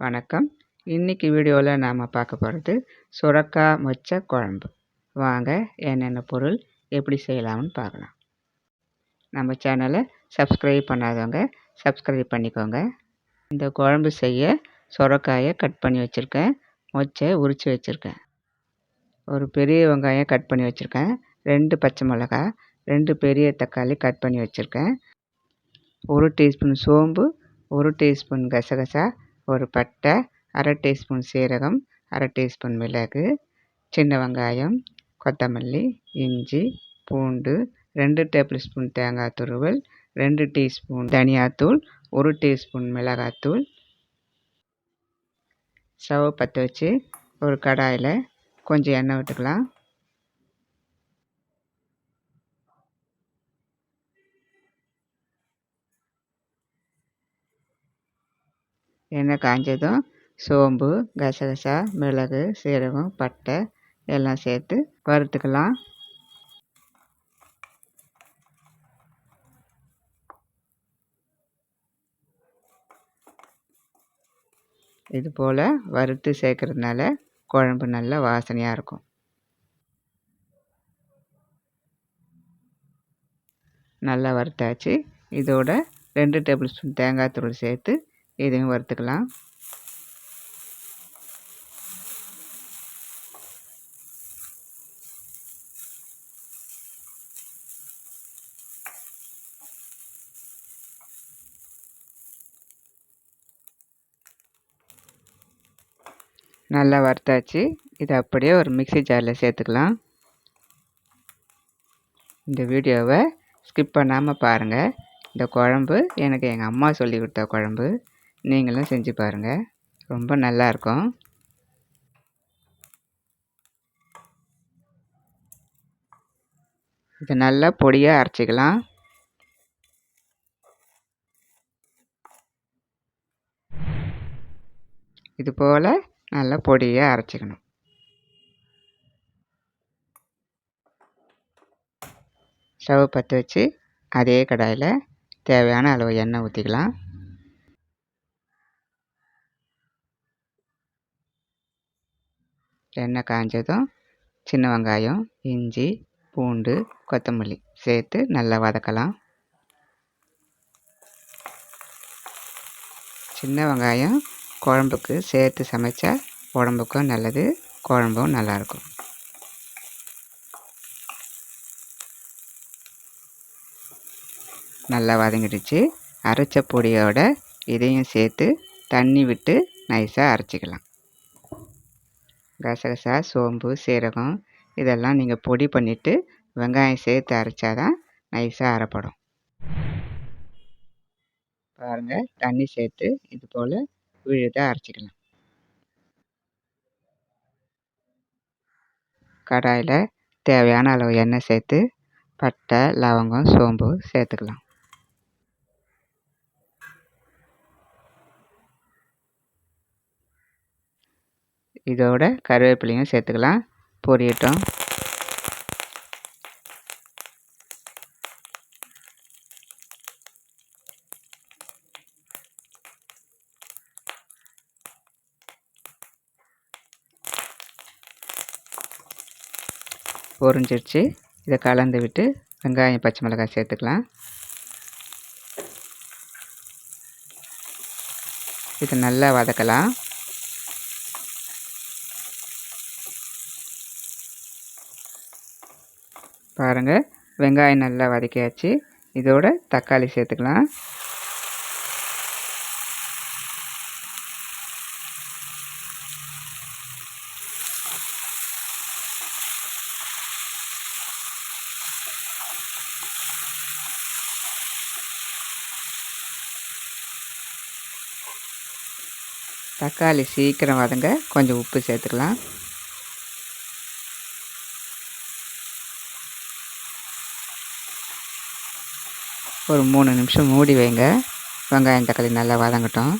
வணக்கம். இன்றைக்கி வீடியோவில் நாம் பார்க்க போகிறது சுரக்காய் மொச்ச குழம்பு. வாங்க என்னென்ன பொருள் எப்படி செய்யலாம்னு பார்க்கலாம். நம்ம சேனலை சப்ஸ்கிரைப் பண்ணாதவங்க சப்ஸ்கிரைப் பண்ணிக்கோங்க. இந்த குழம்பு செய்ய சுரக்காயை கட் பண்ணி வச்சுருக்கேன். மொச்சை உரித்து வச்சுருக்கேன். ஒரு பெரிய வெங்காயம் கட் பண்ணி வச்சுருக்கேன். ரெண்டு பச்சை மிளகா ரெண்டு பெரிய தக்காளி கட் பண்ணி வச்சுருக்கேன். ஒரு டீஸ்பூன் சோம்பு ஒரு டீஸ்பூன் கசகசா ஒரு பட்டை அரை டீஸ்பூன் சீரகம் அரை டீஸ்பூன் மிளகு சின்ன வெங்காயம் கொத்தமல்லி இஞ்சி பூண்டு ரெண்டு டேபிள் ஸ்பூன் தேங்காய் துருவல் ரெண்டு டீஸ்பூன் தனியாத்தூள் ஒரு டீஸ்பூன் மிளகாத்தூள். ஸ்டவ் பற்ற வச்சு ஒரு கடாயில் கொஞ்சம் எண்ணெய் விட்டுக்கலாம். எண்ணெய் காஞ்சதும் சோம்பு கசகசா மிளகு சீரகம் பட்டை எல்லாம் சேர்த்து வறுத்துக்கலாம். இது போல் வறுத்து சேர்க்குறதுனால குழம்பு நல்லா வாசனையாக இருக்கும். நல்லா வறுத்தாச்சு. இதோட ரெண்டு டேபிள் ஸ்பூன் தேங்காய் தூள் சேர்த்து இதையும் வறுத்துக்கலாம். நல்லா வறுத்தாச்சு. இதை அப்படியே ஒரு மிக்சி ஜாரில் சேர்த்துக்கலாம். இந்த வீடியோவை ஸ்கிப் பண்ணாமல் பாருங்கள் இந்த குழம்பு எனக்கு எங்கள் அம்மா சொல்லி கொடுத்த குழம்பு. நீங்களும் செஞ்சு பாருங்கள் ரொம்ப நல்லாயிருக்கும் இதை நல்லா பொடியாக அரைச்சிக்கலாம். இது போல் நல்லா பொடியாக அரைச்சிக்கணும். ஸ்டவ் பற்ற வச்சு அதே கடாயில் தேவையான அளவு எண்ணெய் ஊற்றிக்கலாம் எண்ணெய் காஞ்சதும் சின்ன வெங்காயம் இஞ்சி பூண்டு கொத்தமல்லி சேர்த்து நல்லா வதக்கலாம். சின்ன வெங்காயம் குழம்புக்கு சேர்த்து சமைச்சா உடம்புக்கும் நல்லது குழம்பும் நல்லாயிருக்கும். நல்லா வதங்கிடுச்சு. அரைச்ச பொடியோட இதையும் சேர்த்து தண்ணி விட்டு நைஸாக அரைச்சிக்கலாம். கசகசா சோம்பு சீரகம் இதெல்லாம் நீங்கள் பொடி பண்ணிவிட்டு வெங்காயம் சேர்த்து அரைச்சா தான் நைஸாக அரைப்படும். பாருங்கள் தண்ணி சேர்த்து இது போல் விழுதாக அரைச்சிக்கலாம். கடாயில் தேவையான அளவு எண்ணெய் சேர்த்து பட்டை லவங்கம் சோம்பு சேர்த்துக்கலாம். இதோட கருவேப்பிலையும் சேர்த்துக்கலாம். பொரியட்டும். பொரிஞ்சிருச்சு. இதை கலந்து விட்டு வெங்காயம் பச்சை மிளகாய் சேர்த்துக்கலாம். இது நல்லா வதக்கலாம். பாருங்கள் வெங்காயம் நல்லா வதக்கியாச்சு. இதோட தக்காளி சேர்த்துக்கலாம். தக்காளி சீக்கிரம் வதங்க கொஞ்சம் உப்பு சேர்த்துக்கலாம். ஒரு மூணு நிமிஷம் மூடி வைங்க. வெங்காயம் தக்காளி நல்லா வதங்கட்டும்.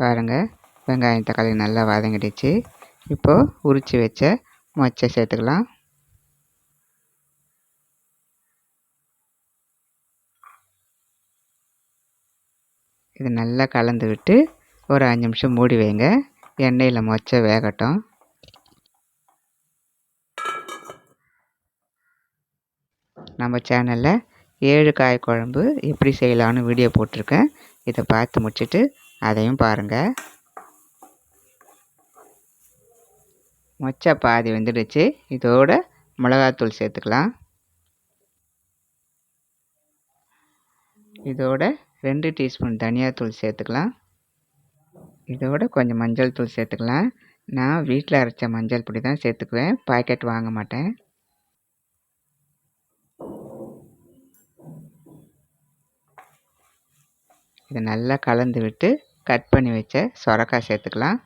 பாருங்கள் வெங்காயம் தக்காளி நல்லா வதங்கிடுச்சு. இப்போது உரித்து வச்ச மொச்சை சேர்த்துக்கலாம். இது நல்லா கலந்து விட்டு ஒரு அஞ்சு நிமிஷம் மூடி வைங்க. எண்ணெயில் மொச்ச வேகட்டும். நம்ம சேனலில் ஏழு காய் குழம்பு எப்படி செய்யலான்னு வீடியோ போட்டிருக்கேன். இதை பார்த்து முடிச்சுட்டு அதையும் பாருங்கள் மொச்சை பாதி வந்துடுச்சு. இதோட மிளகாத்தூள் சேர்த்துக்கலாம். இதோட ரெண்டு டீஸ்பூன் தனியாத்தூள் சேர்த்துக்கலாம். இதோட கொஞ்சம் மஞ்சள் தூள் சேர்த்துக்கலாம். நான் வீட்டில் அரைச்ச மஞ்சள் பொடி தான் சேர்த்துக்குவேன். பாக்கெட் வாங்க மாட்டேன். இதை நல்லா கலந்து விட்டு கட் பண்ணி வச்ச சுரக்காய் சேர்த்துக்கலாம்.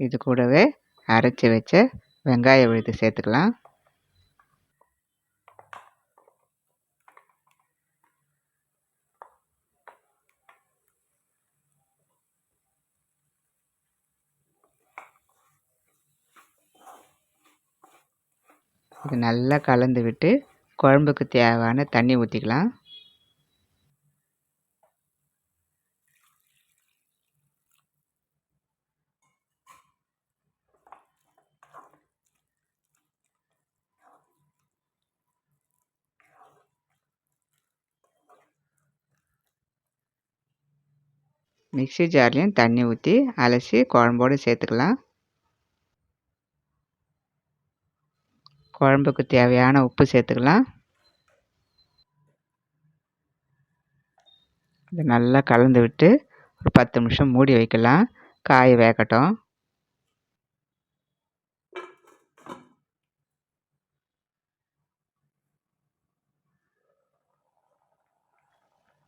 இது கூடவே அரைச்சி வச்ச வெங்காய விழுது சேர்த்துக்கலாம். இது நல்லா கலந்து விட்டு குழம்புக்கு தேவையான தண்ணி ஊற்றிக்கலாம் மிக்சி ஜார்லேயும் தண்ணி ஊற்றி அலசி குழம்போடு சேர்த்துக்கலாம். குழம்புக்கு தேவையான உப்பு சேர்த்துக்கலாம். இது நல்லா கலந்து விட்டு ஒரு பத்து நிமிஷம் மூடி வைக்கலாம். காய் வேகட்டும்.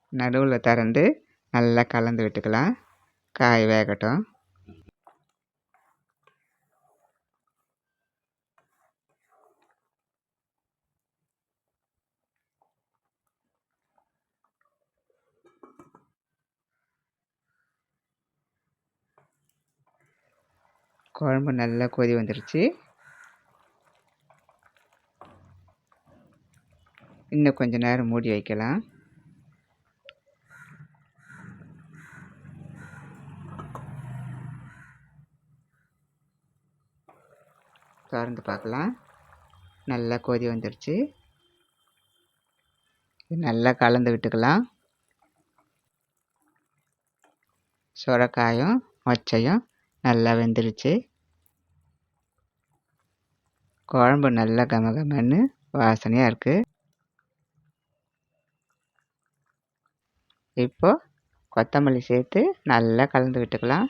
நடுவில் திறந்து நல்லா கலந்து விட்டுக்கலாம். காய் வேகட்டும். குழம்பு நல்லா கொதி வந்துருச்சு. இன்னும் கொஞ்ச நேரம் மூடி வைக்கலாம். திறந்து பார்க்கலாம். நல்லா கொதி வந்துருச்சு. நல்லா கலந்து விட்டுக்கலாம். சுரக்காயும் மொச்சையும் நல்லா வெந்துருச்சு. குழம்பு நல்லா கமகமன்னு வாசனையாக இருக்குது இப்போது கொத்தமல்லி சேர்த்து நல்லா கலந்து விட்டுக்கலாம்.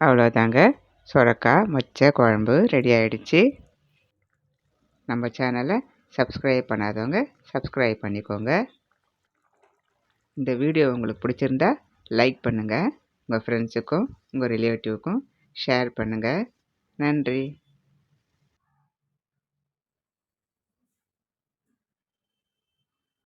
அவ்வளோதாங்க. சுரக்காய் மொச்சை குழம்பு ரெடி ஆகிடுச்சி நம்ம சேனலை சப்ஸ்கிரைப் பண்ணாதவங்க சப்ஸ்கிரைப் பண்ணிக்கோங்க. இந்த வீடியோ உங்களுக்கு பிடிச்சிருந்தா லைக் பண்ணுங்கள் உங்கள் ஃப்ரெண்ட்ஸுக்கும் உங்கள் ரிலேட்டிவ்க்கும் ஷேர் பண்ணுங்கள் நன்றி.